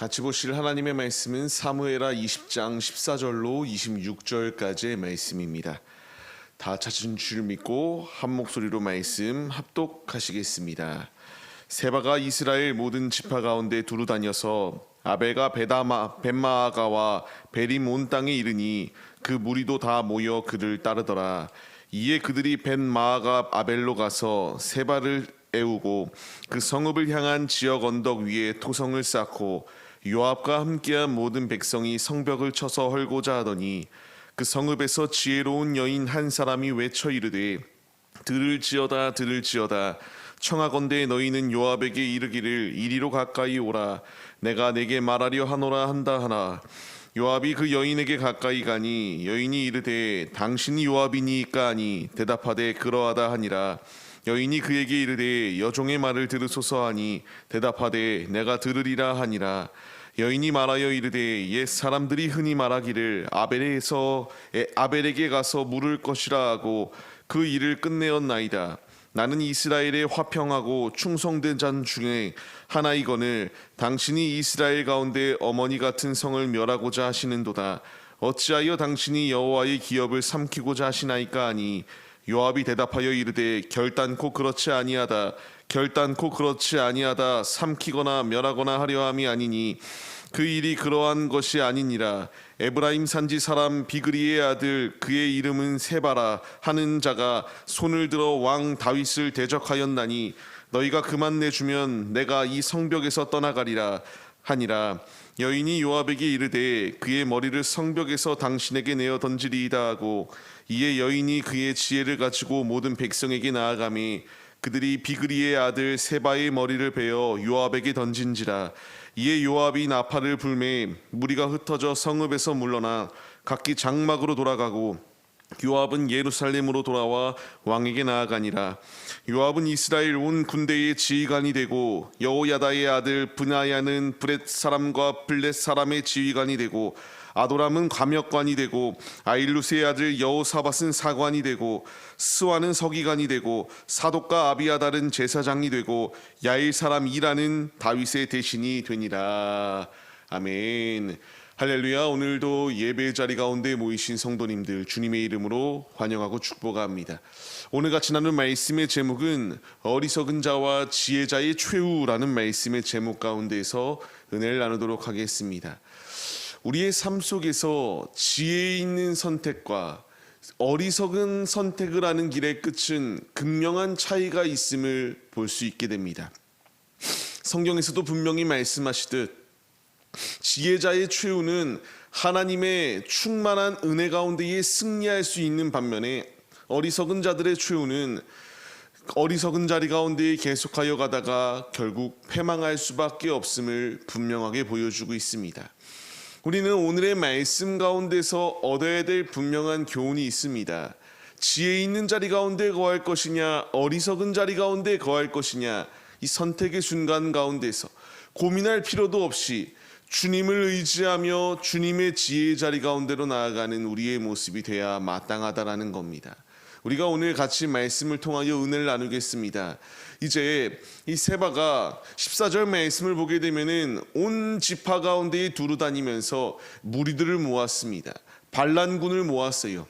같이 보실 하나님의 말씀은 사무에라 20장 14절로 26절까지의 말씀입니다. 다 찾은 줄 믿고 한 목소리로 말씀 합독하시겠습니다. 세바가 이스라엘 모든 지파 가운데 두루 다녀서 아벨과 베다마 벤마아가와 베림 온 땅에 이르니 그 무리도 다 모여 그를 따르더라. 이에 그들이 벤마아가 아벨로 가서 세바를 애우고 그 성읍을 향한 지역 언덕 위에 토성을 쌓고 요압과 함께한 모든 백성이 성벽을 쳐서 헐고자 하더니 그 성읍에서 지혜로운 여인 한 사람이 외쳐 이르되 들을지어다 들을지어다. 청하건대 너희는 요압에게 이르기를 이리로 가까이 오라. 내가 내게 말하려 하노라 한다 하나. 요압이 그 여인에게 가까이 가니 여인이 이르되 당신이 요압이니까 하니 대답하되 그러하다 하니라 여인이 그에게 이르되 여종의 말을 들으소서 하니 대답하되 내가 들으리라 하니라 여인이 말하여 이르되 옛 사람들이 흔히 말하기를 아벨에서 에- 아벨에게 가서 물을 것이라 하고 그 일을 끝내었나이다. 나는 이스라엘의 화평하고 충성된 자 중에 하나이거늘 당신이 이스라엘 가운데 어머니 같은 성을 멸하고자 하시는도다. 어찌하여 당신이 여호와의 기업을 삼키고자 하시나이까 하니 요압이 대답하여 이르되 결단코 그렇지 아니하다. 결단코 그렇지 아니하다. 삼키거나 멸하거나 하려 함이 아니니 그 일이 그러한 것이 아니니라. 에브라임 산지 사람 비그리의 아들 그의 이름은 세바라 하는 자가 손을 들어 왕 다윗을 대적하였나니 너희가 그만 내주면 내가 이 성벽에서 떠나가리라 하니라. 여인이 요압에게 이르되 그의 머리를 성벽에서 당신에게 내어 던지리이다 하고 이에 여인이 그의 지혜를 가지고 모든 백성에게 나아가매 그들이 비그리의 아들 세바의 머리를 베어 요압에게 던진지라 이에 요압이 나팔을 불매 무리가 흩어져 성읍에서 물러나 각기 장막으로 돌아가고 요압은 예루살렘으로 돌아와 왕에게 나아가니라 요압은 이스라엘 온 군대의 지휘관이 되고 여호야다의 아들 분하야는 브렛 사람과 블렛 사람의 지휘관이 되고 아도람은 감역관이 되고 아일루스의 아들 여호사밧은 사관이 되고 스와는 서기관이 되고 사독과 아비아달은 제사장이 되고 야일 사람 이라는 다윗의 대신이 되니라 아멘. 할렐루야 오늘도 예배 자리 가운데 모이신 성도님들 주님의 이름으로 환영하고 축복합니다. 오늘 같이 나눈 말씀의 제목은 어리석은 자와 지혜자의 최후라는 말씀의 제목 가운데서 은혜를 나누도록 하겠습니다. 우리의 삶 속에서 지혜 있는 선택과 어리석은 선택을 하는 길의 끝은 극명한 차이가 있음을 볼 수 있게 됩니다. 성경에서도 분명히 말씀하시듯 지혜자의 최후는 하나님의 충만한 은혜 가운데에 승리할 수 있는 반면에 어리석은 자들의 최후는 어리석은 자리 가운데 계속하여 가다가 결국 패망할 수밖에 없음을 분명하게 보여주고 있습니다. 우리는 오늘의 말씀 가운데서 얻어야 될 분명한 교훈이 있습니다. 지혜 있는 자리 가운데 거할 것이냐, 어리석은 자리 가운데 거할 것이냐, 이 선택의 순간 가운데서 고민할 필요도 없이 주님을 의지하며 주님의 지혜의 자리 가운데로 나아가는 우리의 모습이 돼야 마땅하다라는 겁니다. 우리가 오늘 같이 말씀을 통하여 은혜를 나누겠습니다. 이제 이 세바가 14절 말씀을 보게 되면은 온 지파 가운데에 두루 다니면서 무리들을 모았습니다. 반란군을 모았어요.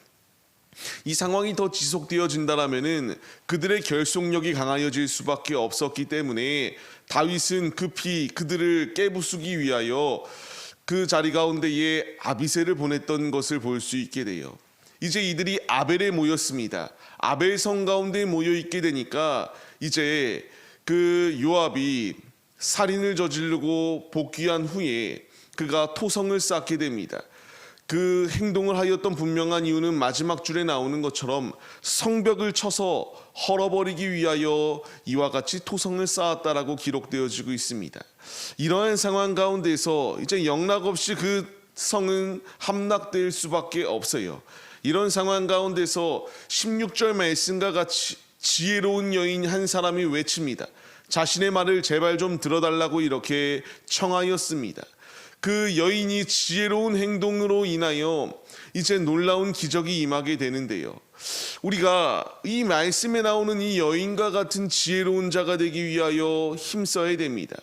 이 상황이 더 지속되어진다라면은 그들의 결속력이 강하여질 수밖에 없었기 때문에 다윗은 급히 그들을 깨부수기 위하여 그 자리 가운데에 아비세를 보냈던 것을 볼 수 있게 돼요. 이제 이들이 아벨에 모였습니다. 아벨 성 가운데 모여 있게 되니까 이제 그 요압이 살인을 저지르고 복귀한 후에 그가 토성을 쌓게 됩니다. 그 행동을 하였던 분명한 이유는 마지막 줄에 나오는 것처럼 성벽을 쳐서 헐어버리기 위하여 이와 같이 토성을 쌓았다라고 기록되어지고 있습니다. 이러한 상황 가운데서 이제 영락 없이 그 성은 함락될 수밖에 없어요. 이런 상황 가운데서 16절 말씀과 같이 지혜로운 여인 한 사람이 외칩니다. 자신의 말을 제발 좀 들어달라고 이렇게 청하였습니다. 그 여인이 지혜로운 행동으로 인하여 이제 놀라운 기적이 임하게 되는데요. 우리가 이 말씀에 나오는 이 여인과 같은 지혜로운 자가 되기 위하여 힘써야 됩니다.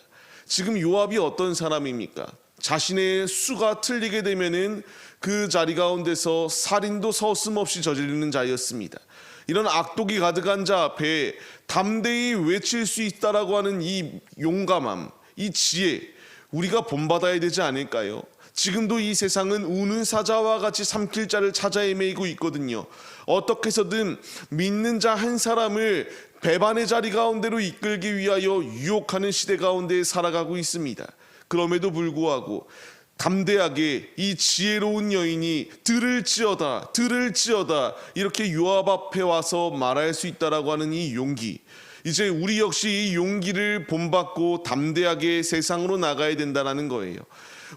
지금 요압이 어떤 사람입니까? 자신의 수가 틀리게 되면은 그 자리 가운데서 살인도 서슴없이 저지르는 자였습니다. 이런 악독이 가득한 자 앞에 담대히 외칠 수 있다라고 하는 이 용감함, 이 지혜, 우리가 본받아야 되지 않을까요? 지금도 이 세상은 우는 사자와 같이 삼킬 자를 찾아 헤매이고 있거든요. 어떻게 해서든 믿는 자 한 사람을 배반의 자리 가운데로 이끌기 위하여 유혹하는 시대 가운데 살아가고 있습니다. 그럼에도 불구하고 담대하게 이 지혜로운 여인이 들을지어다 들을지어다 이렇게 요압 앞에 와서 말할 수 있다라고 하는 이 용기 이제 우리 역시 이 용기를 본받고 담대하게 세상으로 나가야 된다는 거예요.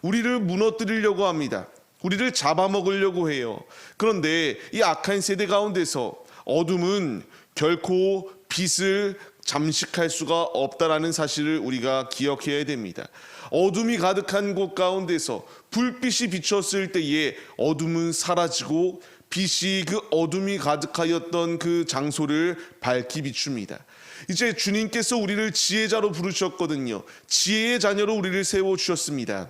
우리를 무너뜨리려고 합니다. 우리를 잡아먹으려고 해요. 그런데 이 악한 세대 가운데서 어둠은 결코 빛을 잠식할 수가 없다라는 사실을 우리가 기억해야 됩니다. 어둠이 가득한 곳 가운데서 불빛이 비쳤을 때에 어둠은 사라지고 빛이 그 어둠이 가득하였던 그 장소를 밝히 비춥니다. 이제 주님께서 우리를 지혜자로 부르셨거든요. 지혜의 자녀로 우리를 세워 주셨습니다.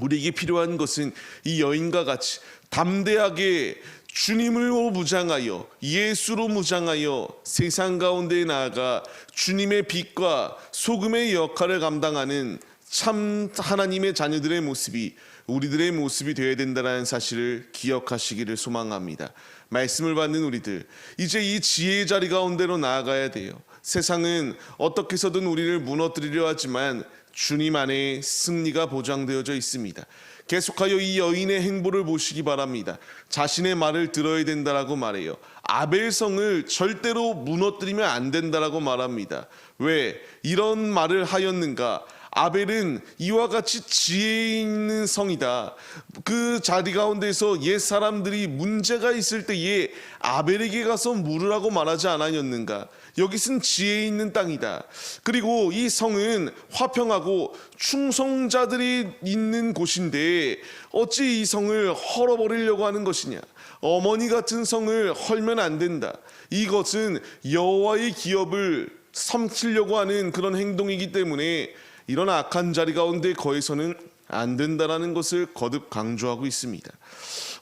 우리에게 필요한 것은 이 여인과 같이 담대하게 주님으로 무장하여 예수로 무장하여 세상 가운데 나아가 주님의 빛과 소금의 역할을 감당하는 참 하나님의 자녀들의 모습이 우리들의 모습이 되어야 된다는 사실을 기억하시기를 소망합니다. 말씀을 받는 우리들 이제 이 지혜의 자리 가운데로 나아가야 돼요. 세상은 어떻게 해서든 우리를 무너뜨리려 하지만 주님 안에 승리가 보장되어져 있습니다. 계속하여 이 여인의 행보를 보시기 바랍니다. 자신의 말을 들어야 된다라고 말해요. 아벨성을 절대로 무너뜨리면 안 된다라고 말합니다. 왜 이런 말을 하였는가? 아벨은 이와 같이 지혜 있는 성이다. 그 자리 가운데서 옛 사람들이 문제가 있을 때에 아벨에게 가서 물으라고 말하지 않았는가? 여기선 지혜 있는 땅이다. 그리고 이 성은 화평하고 충성자들이 있는 곳인데 어찌 이 성을 헐어버리려고 하는 것이냐? 어머니 같은 성을 헐면 안 된다. 이것은 여호와의 기업을 삼키려고 하는 그런 행동이기 때문에 이런 악한 자리 가운데 거해서는 안 된다라는 것을 거듭 강조하고 있습니다.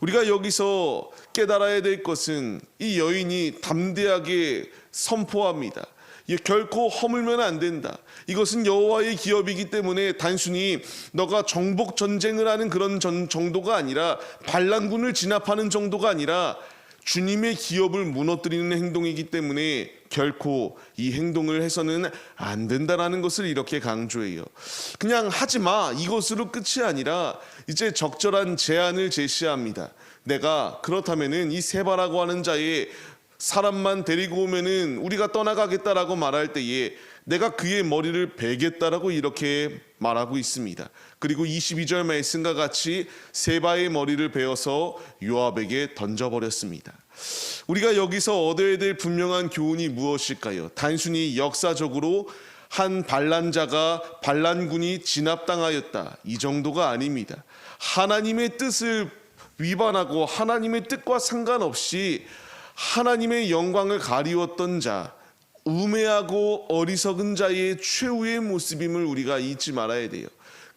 우리가 여기서 깨달아야 될 것은 이 여인이 담대하게 선포합니다. 이 결코 허물면 안 된다. 이것은 여호와의 기업이기 때문에 단순히 너가 정복 전쟁을 하는 그런 전, 정도가 아니라 반란군을 진압하는 정도가 아니라 주님의 기업을 무너뜨리는 행동이기 때문에 결코 이 행동을 해서는 안 된다라는 것을 이렇게 강조해요. 그냥 하지 마. 이것으로 끝이 아니라 이제 적절한 제안을 제시합니다. 내가 그렇다면은 이 세바라고 하는 자의 사람만 데리고 오면은 우리가 떠나가겠다라고 말할 때에 내가 그의 머리를 베겠다라고 이렇게 말하고 있습니다. 그리고 22절 말씀과 같이 세바의 머리를 베어서 요압에게 던져버렸습니다. 우리가 여기서 얻어야 될 분명한 교훈이 무엇일까요? 단순히 역사적으로 한 반란자가 반란군이 진압당하였다. 이 정도가 아닙니다. 하나님의 뜻을 위반하고 하나님의 뜻과 상관없이 하나님의 영광을 가리웠던 자, 우매하고 어리석은 자의 최후의 모습임을 우리가 잊지 말아야 돼요.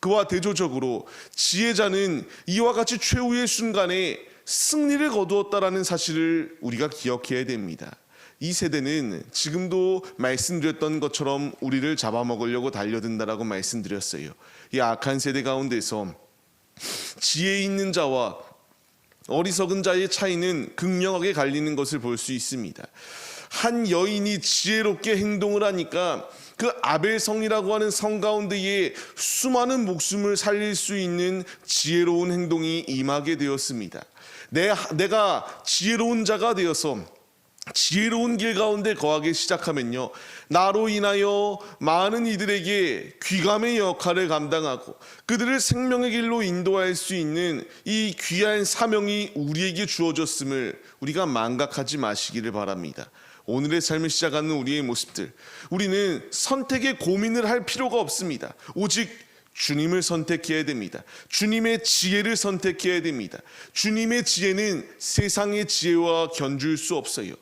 그와 대조적으로 지혜자는 이와 같이 최후의 순간에 승리를 거두었다라는 사실을 우리가 기억해야 됩니다. 이 세대는 지금도 말씀드렸던 것처럼 우리를 잡아먹으려고 달려든다라고 말씀드렸어요. 이 악한 세대 가운데서 지혜 있는 자와 어리석은 자의 차이는 극명하게 갈리는 것을 볼 수 있습니다. 한 여인이 지혜롭게 행동을 하니까 그 아벨성이라고 하는 성 가운데에 수많은 목숨을 살릴 수 있는 지혜로운 행동이 임하게 되었습니다. 내, 내가 지혜로운 자가 되어서 지혜로운 길 가운데 거하기 시작하면요. 나로 인하여 많은 이들에게 귀감의 역할을 감당하고 그들을 생명의 길로 인도할 수 있는 이 귀한 사명이 우리에게 주어졌음을 우리가 망각하지 마시기를 바랍니다. 오늘의 삶을 시작하는 우리의 모습들. 우리는 선택에 고민을 할 필요가 없습니다. 오직 주님을 선택해야 됩니다. 주님의 지혜를 선택해야 됩니다. 주님의 지혜는 세상의 지혜와 견줄 수 없어요.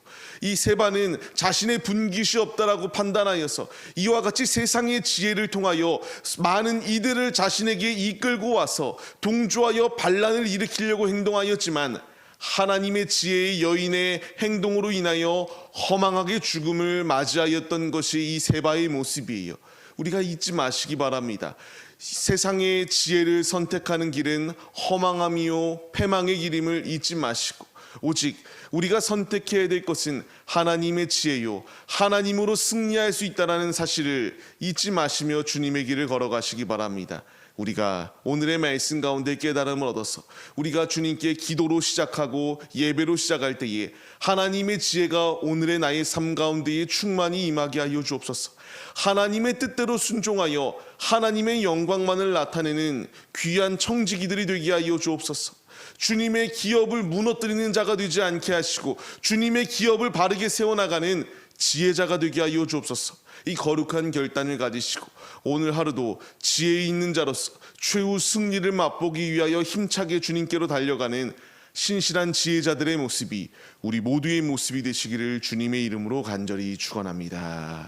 이 세바는 자신의 분깃이 없다라고 판단하여서 이와 같이 세상의 지혜를 통하여 많은 이들을 자신에게 이끌고 와서 동조하여 반란을 일으키려고 행동하였지만 하나님의 지혜의 여인의 행동으로 인하여 허망하게 죽음을 맞이하였던 것이 이 세바의 모습이에요. 우리가 잊지 마시기 바랍니다. 세상의 지혜를 선택하는 길은 허망함이요 패망의 길임을 잊지 마시고 오직 우리가 선택해야 될 것은 하나님의 지혜요 하나님으로 승리할 수 있다라는 사실을 잊지 마시며 주님의 길을 걸어가시기 바랍니다. 우리가 오늘의 말씀 가운데 깨달음을 얻어서 우리가 주님께 기도로 시작하고 예배로 시작할 때에 하나님의 지혜가 오늘의 나의 삶 가운데에 충만히 임하게 하여 주옵소서. 하나님의 뜻대로 순종하여 하나님의 영광만을 나타내는 귀한 청지기들이 되게 하여 주옵소서. 주님의 기업을 무너뜨리는 자가 되지 않게 하시고 주님의 기업을 바르게 세워나가는 지혜자가 되게 하여 주옵소서. 이 거룩한 결단을 가지시고 오늘 하루도 지혜 있는 자로서 최후 승리를 맛보기 위하여 힘차게 주님께로 달려가는 신실한 지혜자들의 모습이 우리 모두의 모습이 되시기를 주님의 이름으로 간절히 축원합니다.